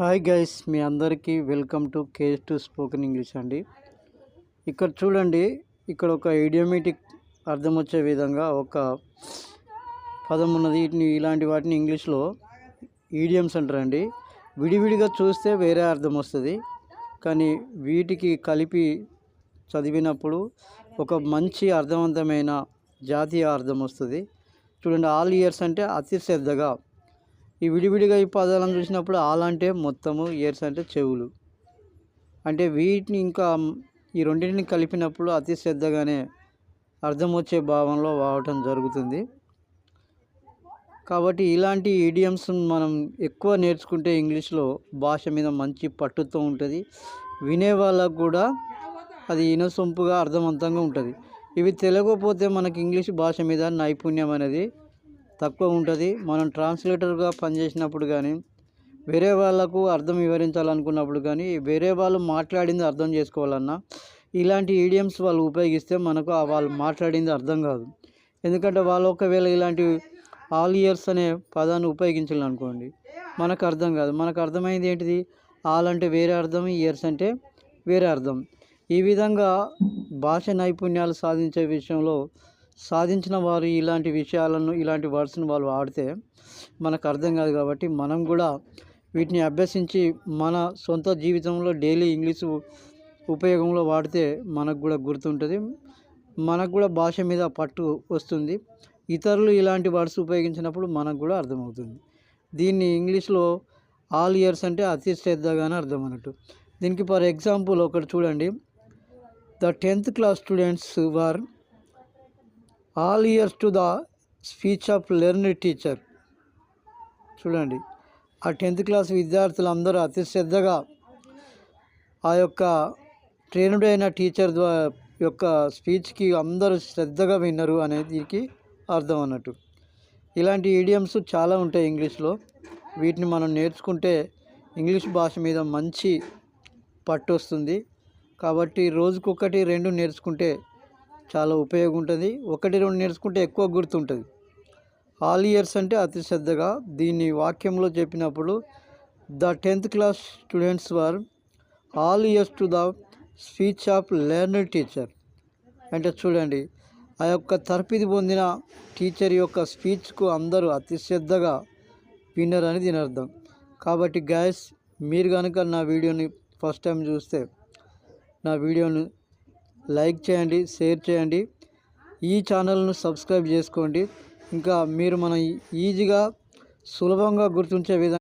Hi guys మీ అందరికీ welcome to case to spoken English అండి. ఇక్కడ చూడండి ఇక్కడ ఒక ఐడియోమేటిక్ అర్థం వచ్చే విధంగా ఒక పదం ఉన్నది. వీటిని ఇలాంటి వాటిని ఇంగ్లీష్లో ఈడియమ్స్ అంటారండి. విడివిడిగా చూస్తే వేరే అర్థం వస్తుంది. కానీ వీటికి కలిపి చదివినప్పుడు ఒక మంచి అర్థవంతమైన జాతీయ అర్థం వస్తుంది. చూడండి ఆల్ ఇయర్స్ అంటే అతిశ్రద్ధగా ఈ విడివిడిగా ఈ పదాలను చూసినప్పుడు ఆల్ అంటే మొత్తము ఇయర్స్ అంటే చెవులు. అంటే వీటిని ఇంకా ఈ రెండింటిని కలిపినప్పుడు అతి శ్రద్ధగానే అర్థం వచ్చే భావంలో వాడటం జరుగుతుంది. కాబట్టి ఇలాంటి ఈడియమ్స్ మనం ఎక్కువ నేర్చుకుంటే ఇంగ్లీష్లో భాష మీద మంచి పట్టుతో ఉంటుంది. వినే వాళ్ళకు కూడా అది ఇనసొంపుగా అర్థవంతంగా ఉంటుంది. ఇవి తెలియకపోతే మనకి ఇంగ్లీష్ భాష మీద నైపుణ్యం అనేది తక్కువ ఉంటుంది మనం ట్రాన్స్లేటర్గా పనిచేసినప్పుడు కానీ వేరే వాళ్ళకు అర్థం వివరించాలనుకున్నప్పుడు కానీ వేరే వాళ్ళు మాట్లాడింది అర్థం చేసుకోవాలన్నా ఇలాంటి ఈడియమ్స్ వాళ్ళు ఉపయోగిస్తే మనకు ఆ వాళ్ళు మాట్లాడింది అర్థం కాదు. ఎందుకంటే వాళ్ళు ఒకవేళ ఇలాంటి ఆల్ ఇయర్స్ అనే పదాన్ని ఉపయోగించాలనుకోండి మనకు అర్థం కాదు. మనకు అర్థమైంది ఏంటిది? ఆల్ అంటే వేరే అర్థం ఇయర్స్ అంటే వేరే అర్థం. ఈ విధంగా భాష నైపుణ్యాలు సాధించే విషయంలో సాధించిన వారు ఇలాంటి విషయాలను ఇలాంటి వర్డ్స్ని వాళ్ళు వాడితే మనకు అర్థం కాదు కాబట్టి మనం కూడా వీటిని అభ్యసించి మన సొంత జీవితంలో డైలీ ఇంగ్లీషు ఉపయోగంలో వాడితే మనకు కూడా గుర్తుంటుంది. మనకు కూడా భాష మీద పట్టు వస్తుంది. ఇతరులు ఇలాంటి వర్డ్స్ ఉపయోగించినప్పుడు మనకు కూడా అర్థమవుతుంది. దీన్ని ఇంగ్లీష్లో ఆల్ ఇయర్స్ అంటే అతి శ్రద్ధగానే అర్థం అన్నట్టు దీనికి ఫర్ ఎగ్జాంపుల్ ఒకటి చూడండి. The tenth class students were all ears to the speech of learn teacher. చూడండి. ఆ టెన్త్ క్లాస్ విద్యార్థులు అందరూ అతి శ్రద్ధగా ఆ యొక్క ట్రైన్డ్ అయిన టీచర్ ద్వారా యొక్క స్పీచ్కి అందరూ శ్రద్ధగా విన్నారు అనేది దీనికి అర్థం అన్నట్టు. ఇలాంటి ఈడియమ్స్ చాలా ఉంటాయి ఇంగ్లీష్లో. వీటిని మనం నేర్చుకుంటే ఇంగ్లీష్ భాష మీద మంచి పట్టు వస్తుంది కాబట్టి రోజుకొకటి రెండు నేర్చుకుంటే చాలా ఉపయోగం ఉంటుంది ఒకటి రెండు నేర్చుకుంటే ఎక్కువ గుర్తుంటుంది. ఆల్ ఇయర్స్ అంటే అతి శ్రద్ధగా దీన్ని వాక్యంలో చెప్పినప్పుడు the tenth class students were all ears to the speech of learner teacher. అంటే చూడండి ఆ యొక్క తరపిది పొందిన టీచర్ యొక్క స్పీచ్కు అందరూ అతి శ్రద్ధగా విన్నరని దీని అర్థం. కాబట్టి గ్యాస్ మీరు కనుక నా వీడియోని ఫస్ట్ టైం చూస్తే నా వీడియోని లైక్ చేయండి షేర్ చేయండి. ఈ ఛానల్ను సబ్స్క్రైబ్ చేసుకోండి. ఇంకా మీరు మన ఈజీగా సులభంగా గుర్తుంచే విధంగా